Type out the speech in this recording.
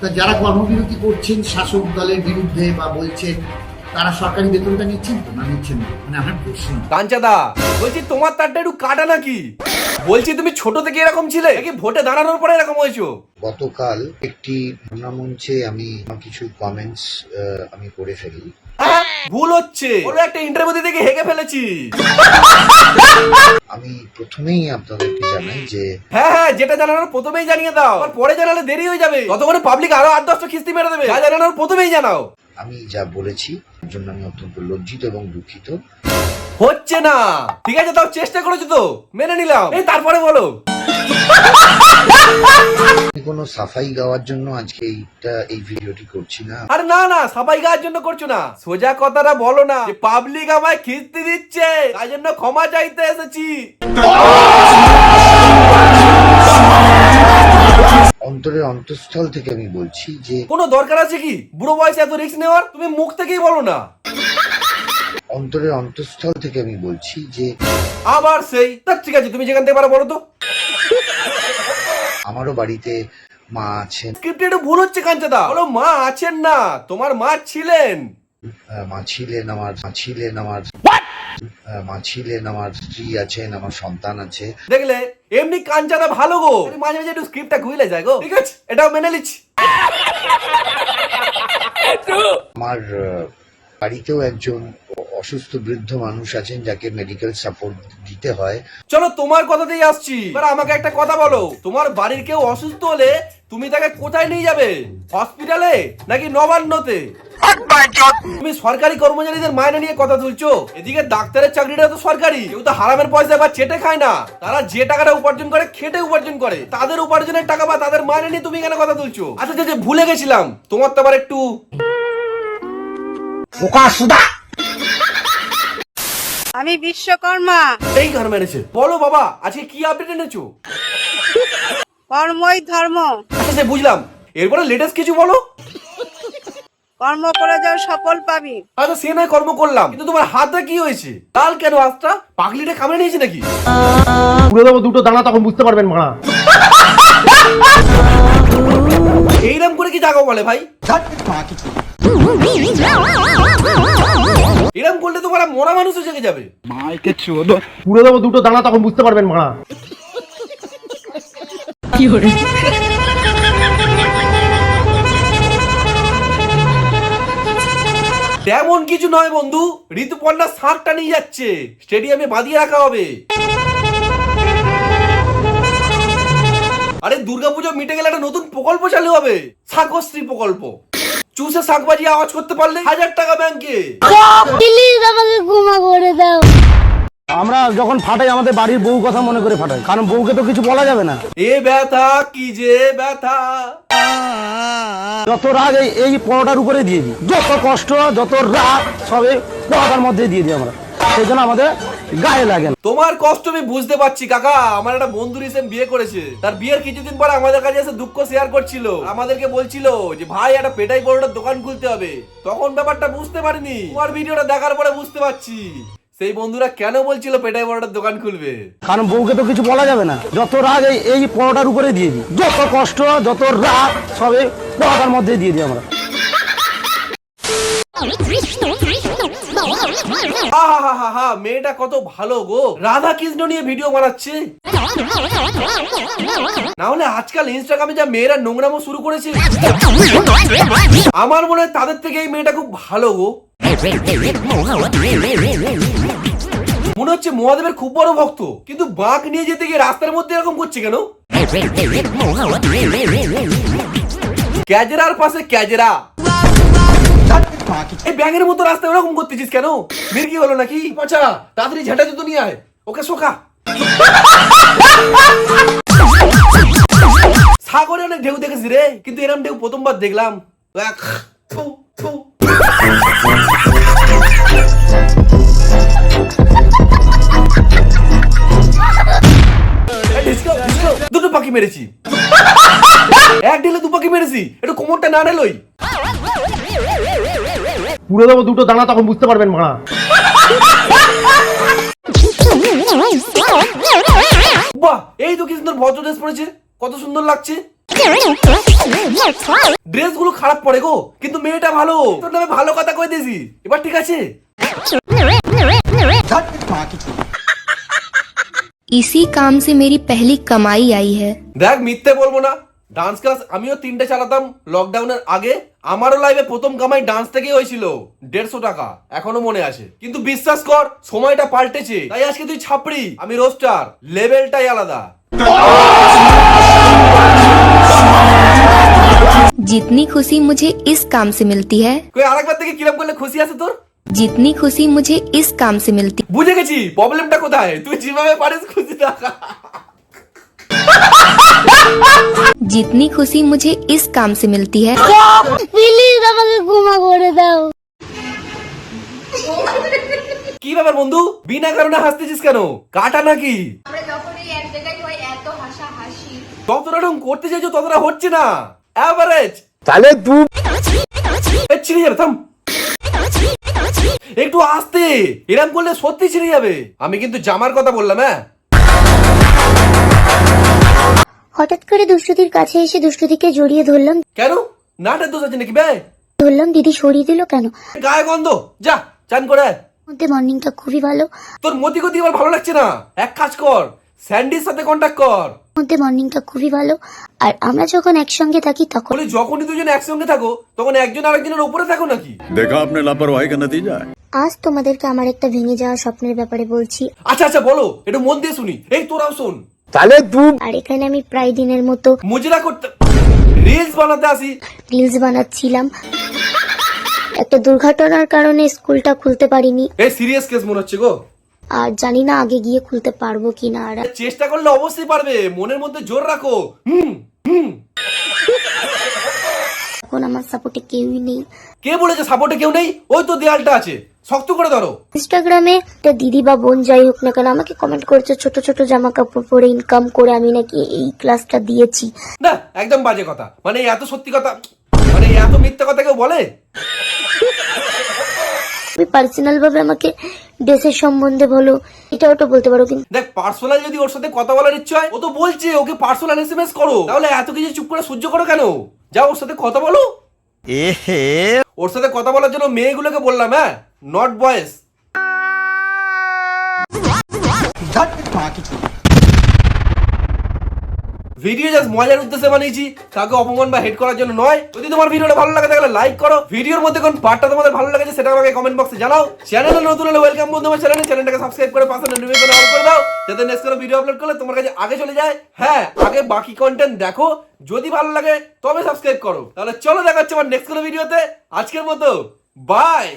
তা যারা কর্মবিরতি করছেন শাসক দলের বিরুদ্ধে বা বলছেন তারা সরকারি বেতনটা নিচ্ছেন তো? না নিচ্ছেন না? মানে আমার প্রশ্ন। কাঞ্চাদা বলছি তোমার তারটা একটু কাটা নাকি? বলছি তুমি ছোট থেকে এরকম ছিলে নাকি ভোটে দাঁড়ানোর পরে এরকম হয়েছো? গতকাল একটি মঞ্চে আমি কিছু কমেন্টস আমি করে ফেলি। হ্যাঁ, ভুল হচ্ছে। ওর একটা ইন্টারভিউ দিতে গিয়ে হেগে ফেলেছি। আমি প্রথমেই আপনাদেরকে জানাই যে হ্যাঁ হ্যাঁ যেটা জানানোর প্রথমেই জানিয়ে দাও। আর পরে জানালে দেরি হয়ে যাবে। ততক্ষণে পাবলিক আরও আট দশটা কিস্তি মেরে দেবে। যা জানানোর প্রথমেই জানাও। আমি যা বলেছি তার জন্য আমি অত্যন্ত লজ্জিত এবং দুঃখিত। হচ্ছে না। ঠিক আছে তাও চেষ্টা করেছ তো? মেনে নিলাম। এই তারপরে বলো। কোনো সাফাই গাওয়ার জন্য আজকে এইটা এই ভিডিওটি করছি না? আরে না না সবাই গায়ের জন্য করছ না। সোজা কথাটা বলো না পাবলিক আমায় খিস্তি দিচ্ছে। তাই জন্য ক্ষমা চাইতে এসেছি। অন্তরের অন্তঃস্থল থেকে আমি বলছি যে কোনো দরকার আছে কি? বুড়ো বয়সে এত রিস্ক নেওয়ার? তুমি মুখ থেকেই বলো না। অন্তরের অন্তঃস্থল থেকে আমি বলছি যে আবার সেই। তা ঠিক আছে তুমি যেখান থেকে পারো বলো তো। আমারও বাড়িতে মা আছেন। স্ক্রিপ্টে একটু ভুল হচ্ছে কাঞ্চাদা। বলো মা আছেন না? তোমার মা ছিলেন। আহ, মা ছিলেন আমার মা ছিলেন আমার। আহ, মা ছিলেন আমার স্ত্রী আছেন আমার সন্তান আছে। দেখলে এমনি কাঞ্চাদা ভালো গো। মাঝে মাঝে একটু স্ক্রিপ্টটা ঘুইলে যায় গো। ঠিক আছে এটাও মেনে নিচ্ছি। আমার আহ, বাড়িতেও একজন অসুস্থ বৃদ্ধ মানুষ আছেন যাকে মেডিকেল সাপোর্ট দিতে হয়। চলো তোমার কথাতেই আসছি। এবার আমাকে একটা কথা বলো। তোমার বাড়ির কেউ অসুস্থ হলে তুমি তাকে কোথায় নিয়ে যাবে? হসপিটালে নাকি নবান্নতে? তুমি সরকারি কর্মচারীদের মাইনে নিয়ে কথা তুলছো? এদিকে ডাক্তারের চাকরিটা তো সরকারি। কেউ তো হারামের পয়সা বা চেটে খায় না। তারা যে টাকাটা উপার্জন করে খেটে উপার্জন করে। তাদের উপার্জনের টাকা বা তাদের মাইনে নিয়ে তুমি কেন কথা তুলছো? আচ্ছা আচ্ছা, আচ্ছা ভুলে গেছিলাম। তোমার তো আবার একটু আমি বিশ্বকর্মা। এই ঘর মেরেছে। বলো বাবা আজকে কি আপডেট এনেছো? কর্মই ধর্ম। আচ্ছা সে বুঝলাম। এরপরে লেটেস্ট কিছু বলো। কর্ম করে যাও সফল পাবি। আচ্ছা সে নয় কর্ম করলাম। কিন্তু তোমার হাতে কি হয়েছে? লাল কেন হাতটা পাগলিটা কামড়ে নিয়েছে নাকি? পুরো দেবো দুটো দানা তখন বুঝতে পারবেন মারা। এইরকম করে কি জাগো বলে ভাই? এরকম করলে তো মারা মরা মানুষও জেগে যাবে। পুরো দেবো দুটো দানা তখন বুঝতে পারবেন মারা। তেমন কিছু নয় বন্ধু ঋতুপর্ণা শাকটা নিয়ে যাচ্ছে। স্টেডিয়ামে বাঁধিয়ে রাখা হবে। আরে দুর্গাপুজো মিটে গেলে একটা নতুন প্রকল্প চালু হবে। শাকশ্রী প্রকল্প। চুষে শাক বাজিয়ে আওয়াজ করতে পারলে? হাজার টাকা ব্যাংকে। প্লিজ আমাকে ক্ষমা করে দাও। আমরা যখন ফাটাই আমাদের বাড়ির বউ কথা মনে করে ফাটাই। কারণ বউকে তো কিছু বলা যাবে না। এ ব্যথা কি যে ব্যথা? যত রাগ এই এই পরোটার উপরে দিয়ে দিই। যত কষ্ট যত রাগ সবে পরোটার মধ্যে দিয়ে দিই আমরা। সেই জন্য আমাদের গায়ে লাগে তোমার কষ্ট আমি বুঝতে পারছি কাকা। আমার একটা বন্ধু রিসেন্ট বিয়ে করেছে। তার বিয়ের কিছুদিন পর আমাদের কাছে এসে দুঃখ শেয়ার করছিল। আমাদেরকে বলছিল যে ভাই একটা পেটাই পরোটার দোকান খুলতে হবে। তখন ব্যাপারটা বুঝতে পারিনি। তোমার ভিডিওটা দেখার পরে বুঝতে পারছি। সেই বন্ধুরা কেন বলছিল পেটাই পরোটার দোকান খুলবে? কারণ বউকে তো কিছু বলা যাবে না। যত রাগ এই এই পরোটার উপরে দিয়ে দিই। যত কষ্ট যত রাগ সবে পরোটার মধ্যে দিয়ে দিই আমরা। হা হা হা হা হা মেয়েটা কত ভালো গো। রাধা কৃষ্ণ নিয়ে ভিডিও বানাচ্ছে। না হলে আজকাল ইনস্টাগ্রামে যা মেয়েরা নোংরামো শুরু করেছে। আমার মনে হয় তাদের থেকে এই মেয়েটা খুব ভালো গো। মনে হচ্ছে মহাদেবের খুব বড় ভক্ত। কিন্তু বাঁক নিয়ে যেতে গিয়ে রাস্তার মধ্যে এরকম করছে কেন? ক্যাজেরার পাশে ক্যাজেরা। এই ব্যাঙের মতো রাস্তায় ওরকম করতেছিস কেন? মির্গি হলো নাকি? আচ্ছা তাড়াতাড়ি ঝাঁটা জুতো নিয়ে আয়। ওকে শোকা। সাগরে অনেক ঢেউ দেখেছি রে কিন্তু এরম ঢেউ প্রথমবার দেখলাম। দুটো পাখি মেরেছি। এক ঢিলে দু পাখি মেরেছি একটু কোমরটা না নেলই। পুরো দেবো দুটো দানা তখন বুঝতে পারবেন মারা বাহ এই তো কি সুন্দর ভদ্র ড্রেস পরেছে কত সুন্দর লাগছে ড্রেসগুলো খারাপ পড়ে গো কিন্তু মেয়েটা ভালো তোর নামে ভালো কথা কই দিয়েছি এবার ঠিক আছে इसी काम से मेरी पहली कमाई आई है দেখ মিথ্যে বলবো না ডান্স ক্লাস আমিও তিনটে চালাতাম লকডাউনের আগে আমারও লাইভে প্রথম কামাই ডান্স থেকেই হয়েছিল দেড়শো টাকা এখনো মনে আছে কিন্তু বিশ্বাস কর সময়টা পাল্টেছে তাই আজকে তুই ছাপড়ি আমি রোস্টার লেভেলটাই আলাদা जितनी खुशी मुझे इस काम से मिलती है কই আরেকবার থেকে কিরম করলে খুশি আছে তোর जितनी खुशी मुझे इस काम से मिलती বুঝে গেছি প্রবলেমটা কোথায় তুই যেভাবে পারিস খুশি থাকা जितनी खुशी मुझे इस काम से मिलती है। কি ব্যাপার বন্ধু? বিনা কারণে হাসতেছিস কেন? কাটা নাকি? যতটা করতে চাইছো ততটা হচ্ছে না। অ্যাভারেজ তাহলে দু ছিঁড়ে যাবে থাম। একটু আস্তে। এরম করলে সত্যি ছিঁড়ে যাবে। আমি কিন্তু জামার কথা বললাম হ্যাঁ? হঠাৎ করে দুষ্টুদির কাছে এসে দুষ্টুদিকে জড়িয়ে ধরলাম কেন নাটের দোষ আছে নাকি বে ধরলাম দিদি সরিয়ে দিল কেন গায়ে গন্ধ যা চান করে আয়। মধ্যে মর্নিংটা খুবই ভালো তোর মতি গতি আমার ভালো লাগছে না এক কাজ কর স্যান্ডির সাথে কন্ট্যাক্ট কর মধ্যে মর্নিংটা খুবই ভালো আর আমরা যখন একসঙ্গে থাকি তখন বলি যখনই দুজন একসঙ্গে থাকো তখন একজন আরেকজনের উপরে থাকো নাকি देखा आपने लापरवाही का नतीजा है আজ তোমাদেরকে আমার একটা ভেঙে যাওয়া স্বপ্নের ব্যাপারে বলছি আচ্ছা আচ্ছা বলো একটু মন দিয়ে শুনি এই তোরাও শোন তাহলে তুই আর এখানে আমি প্রায় দিনের মতো মুজরা করতে রিলস বানাতে আসি। রিলস বানাচ্ছিলাম। একটা দুর্ঘটনার কারণে স্কুলটা খুলতে পারিনি। এই সিরিয়াস কেস মনে হচ্ছে গো। আর জানি না আগে গিয়ে খুলতে পারব কিনা আর চেষ্টা করলে অবশ্যই পারবে। মনের মধ্যে জোর রাখো। হুম হুম। এখন আমার সাপোর্টে কেউই নেই। কে বলেছে সাপোর্টে কেউ নেই? ওই তো দেয়ালটা আছে। শক্ত করে ধরো। ইনস্টাগ্রামে একটা দিদি বা বোন যাই হোক না কেন আমাকে কমেন্ট করেছে ছোট ছোট জামা কাপড় পরে ইনকাম করে আমি নাকি এই ক্লাসটা দিয়েছি। না একদম বাজে কথা। মানে এত সত্যি কথা মানে এত মিথ্যা কথা কেউ বলে? তুমি পার্সোনাল ভাবে আমাকে ড্রেসের সম্বন্ধে বলো এটাও তো বলতে পারো কিন্তু দেখ পার্সোনাল যদি ওর সাথে কথা বলার ইচ্ছে হয় ও তো বলছে ওকে পার্সোনাল এসএমএস করো। তাহলে এত কিছু চুপ করে সহ্য করো কেন? যাও ওর সাথে কথা বলো। ওর সাথে কথা বলার জন্য মেয়েগুলোকে বললাম হ্যাঁ? নট বয়েস ভিডিও জাস্ট মজার উদ্দেশ্যে বানিয়েছি। কাউকে অপমান বা হেড করার জন্য নয়। যদি তোমার ভিডিওটা ভালো লাগে, তাহলে লাইক করো। ভিডিওর মধ্যে কোন পার্টটা তোমাদের ভালো লাগেছে, সেটা আমাকে কমেন্ট বক্সে জানাও। চ্যানেলে নতুন হলে ওয়েলকাম বন্ধু, আমার চ্যানেলে চ্যানেলটাকে সাবস্ক্রাইব করে পাশে নোটিফিকেশন অন করে দাও। যাতে নেক্সট কোনো ভিডিও আপলোড করলে তোমার কাছে আগে চলে যায়। হ্যাঁ আগে বাকি কন্টেন্ট দেখো। যদি ভালো লাগে, তবে সাবস্ক্রাইব করো। তাহলে চলো দেখা হচ্ছে আমার নেক্সট কোনো ভিডিওতে আজকের মতো বাই